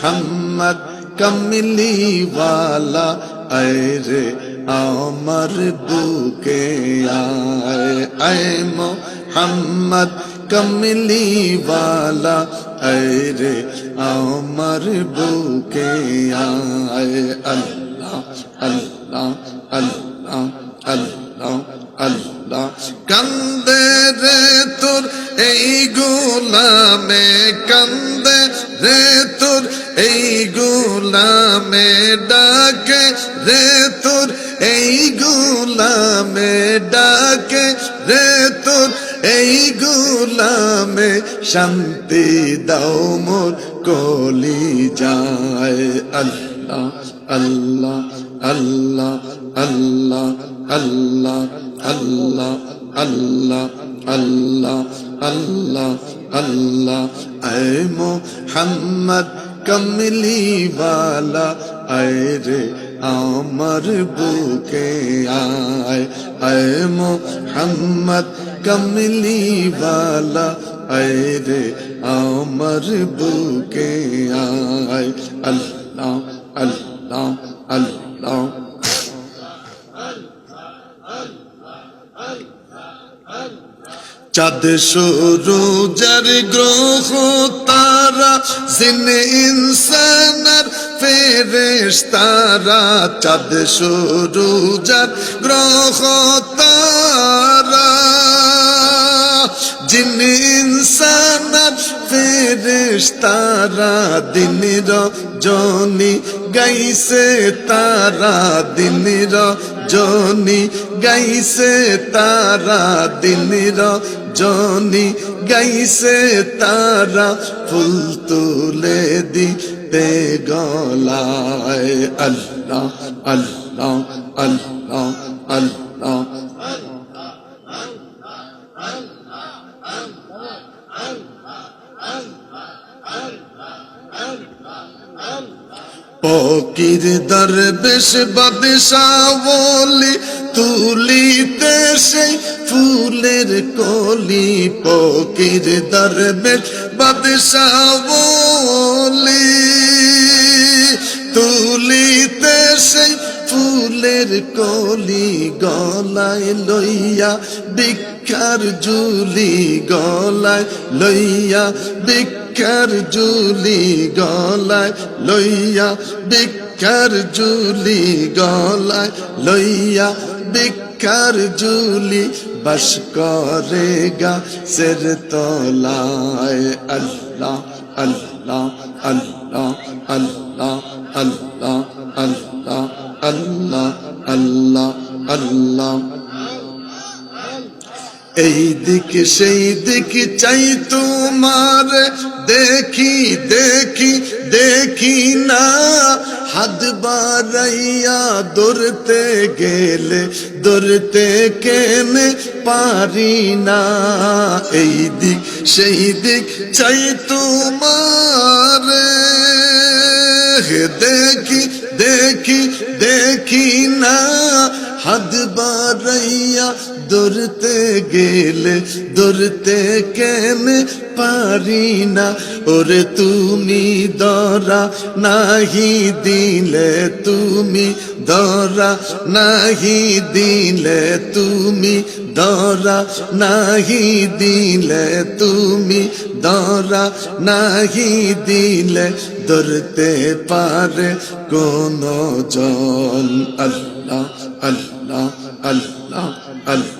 মোহাম্মদ কমলিওয়ালা, আয় রে আমার বুকে আয় আয় মোহাম্মদ কমলিওয়ালা, আয় রে আমার বুকে আয়, আল্লাহ আল্লাহ আল্লাহ আল্লাহ আল্লাহ। কান্দে রে তোর এই গোলামে, কান্দে রে তোর এই গোলামে ডাকে রে তোর, এই গোলামে ডাকে রে তোর, এই গোলামে শান্তি দাও মোর কলি যায়। আল্লাহ আল্লাহ আল্লাহ আল্লাহ আল্লাহ আল্লাহ আল্লাহ আল্লাহ আল্লাহ আল্লাহ। আয় মোহাম্মদ কমলি বালা আয় রে আমার বুকে আয় আয় মোহাম্মদ কমলি বালা আয় রে আমার বুকে আয় আল্লাহ আল্লাহ আল্লাহ চাঁদ সূরুজের গ্রহ তারা জিন ইনসানার ফেরেশ তারা চাঁদ সূরুজের গ্রহ তারা। জিন ইনসানার ফেরেশ তারা দিনের জনি গাইছে তারা, দিনের জনি গাইছে তারা দিনের জনি গাইছে তারা, ফুল তুলে দিতে গলায়। আল্লাহ আল্লাহ আল্লাহ আল্লাহ। ফকির দরবেশ বাদশাওলি তুলিতে সেই ফুলের কলি। ফকির দরবেশ বাদশাওলি সেই ফুলের কলি গলায় লইয়া, ভিক্ষার জুলি গলায় লইয়া, ভিক্ষার জুলি গলায় লইয়া, ভিক্ষার জুলি গলায় লইয়া, ভিক্ষার জুলি বস করে গা, সের তলায় আল্লাহ আল্লাহ আল্লাহ। আল্লাহ আল্লাহ আল্লাহ আল্লাহ আল্লাহ আল্লাহ এই দিক সেই দিক চাই তোমার, দেখি দেখি দেখি না। হাত বাড়াইয়া দৌড়তে গেলে দৌড়তে কেনে পারি না। এই দিক সেই দিক চাই তোমার দেখি দেখি দেখি না হাত দৌড়তে গেলে দৌড়তে কেন পারি না ওরে তুমি দরা নাহি দিলে তুমি দরা নাহি দিলে তুমি দরা নাহি দিলে তুমি দরা নাহি দিলে ধরতে পারে কোন জন আল্লাহ আল্লাহ আল্লাহ আল্লাহ।